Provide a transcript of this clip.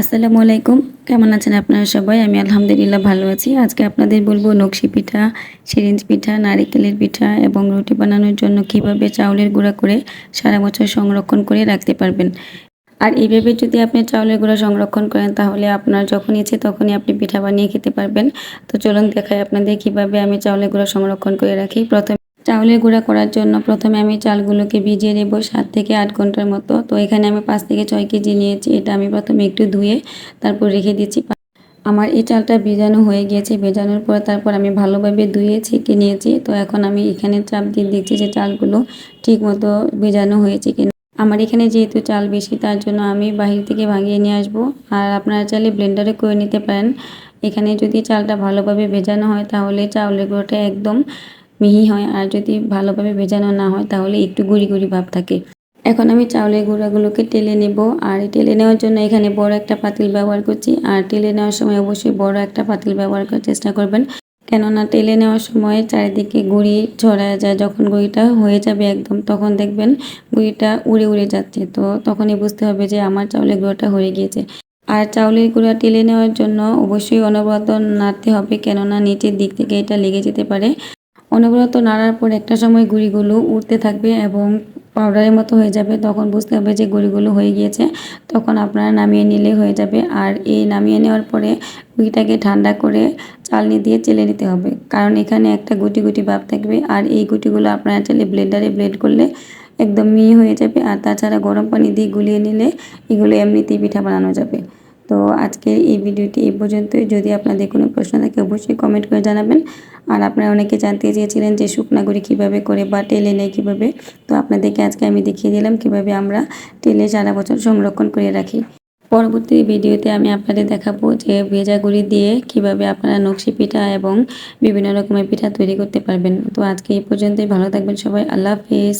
আসসালামু আলাইকুম। কেমন আছেন আপনারা সবাই? আমি আলহামদুলিল্লাহ ভালো আছি। আজকে আপনাদের বলব নকশি পিঠা, সিরিঞ্জ পিঠা, নারিকেলের পিঠা এবং রুটি বানানোর জন্য কীভাবে চাউলের গুঁড়া করে সারা বছর সংরক্ষণ করে রাখতে পারবেন। আর এইভাবে যদি আপনি চাউলের গুঁড়া সংরক্ষণ করেন, তাহলে আপনার যখন ইচ্ছে তখনই আপনি পিঠা বানিয়ে খেতে পারবেন। তো চলুন দেখাই আপনাদের কীভাবে আমি চাউলের গুঁড়া সংরক্ষণ করে রাখি। প্রথমে চাউলের গুঁড়া করার জন্য প্রথমে আমি চালগুলোকে ভিজিয়ে নেব সাত থেকে আট ঘণ্টার মতো। তো এখানে আমি পাঁচ থেকে ছয় কেজি নিয়েছি, এটা আমি প্রথমে একটু ধুয়ে তারপর রেখে দিচ্ছি। আমার এই চালটা ভেজানো হয়ে গিয়েছে, ভেজানোর পর তারপর আমি ভালোভাবে ধুয়ে ছেঁকে নিয়েছি। তো এখন আমি এখানে চাপ দিয়ে দেখছি যে চালগুলো ঠিক মতো ভেজানো হয়েছে কিনা। আমার এখানে যেহেতু চাল বেশি, তার জন্য আমি বাহির থেকে ভাঙিয়ে নিয়ে আসব। আর আপনারা চাইলে ব্লেন্ডারে করে নিতে পারেন। এখানে যদি চালটা ভালোভাবে ভেজানো হয়, তাহলে চাউলের গুঁড়োটা একদম মিহি হয় আর যদি ভালোভাবে ভেজানো না হয় তাহলে একটু গুঁড়ি গুঁড়ি ভাব থাকে। এখন আমি চাউলের গুঁড়াগুলোকে টেলে নেব আর টেলে নেওয়ার জন্য এখানে বড় একটা পাতিল ব্যবহার করছি আর টেলে নেওয়ার সময় অবশ্যই বড় একটা পাতিল ব্যবহার করার চেষ্টা করবেন। কেননা টেলে নেওয়ার সময় চারিদিকে গুঁড়ি ছড়ায় যায়, যখন গুঁড়িটা হয়ে যাবে একদম তখন দেখবেন গুঁড়িটা উড়ে উড়ে যাচ্ছে। তো তখনই বুঝতে হবে যে আমার চাউলের গুঁড়োটা হয়ে গিয়েছে। আর চাউলের গুঁড়া টেলে নেওয়ার জন্য অবশ্যই অনবরত নাড়তে হবে, কেননা নিচের দিক থেকে এটা লেগে যেতে পারে। অনবরত নাড়ার পর একটা সময় গুঁড়িগুলো উঠতে থাকবে এবং পাউডারের মতো হয়ে যাবে। তখন বুঝতে হবে যে গুঁড়িগুলো হয়ে গিয়েছে। তখন আপনারা নামিয়ে নিলে হয়ে যাবে। আর এই নামিয়ে নেওয়ার পরে গুঁড়িটাকে ঠান্ডা করে চালনি দিয়ে চেলে নিতে হবে। কারণ এখানে একটা গুটি গুটি ভাব থাকবে। আর এই গুটিগুলো আপনারা চাইলে ব্লেন্ডারে ব্লেড করলে একদম মিহি হয়ে যাবে। আর তাছাড়া গরম পানি দিয়ে গুলিয়ে নিলে এগুলো এমনিতেই পিঠা বানানো যাবে। তো আজকের এই ভিডিওটি এই পর্যন্তই। যদি আপনাদের কোনো প্রশ্ন থাকে, অবশ্যই কমেন্ট করে জানাবেন। আর আপনারা অনেকে জানতে চেয়েছিলেন যে শুকনা গুঁড়ি কীভাবে করে বা টেলে নেয় কীভাবে। তো আপনাদেরকে আজকে আমি দেখিয়ে দিলাম কীভাবে আমরা টেলে সারা বছর সংরক্ষণ করে রাখি। পরবর্তী ভিডিওতে আমি আপনাদের দেখাবো যে ভেজা গুঁড়ি দিয়ে কীভাবে আপনারা নকশি পিঠা এবং বিভিন্ন রকমের পিঠা তৈরি করতে পারবেন। তো আজকে এই পর্যন্তই। ভালো থাকবেন সবাই। আল্লাহ হাফিজ।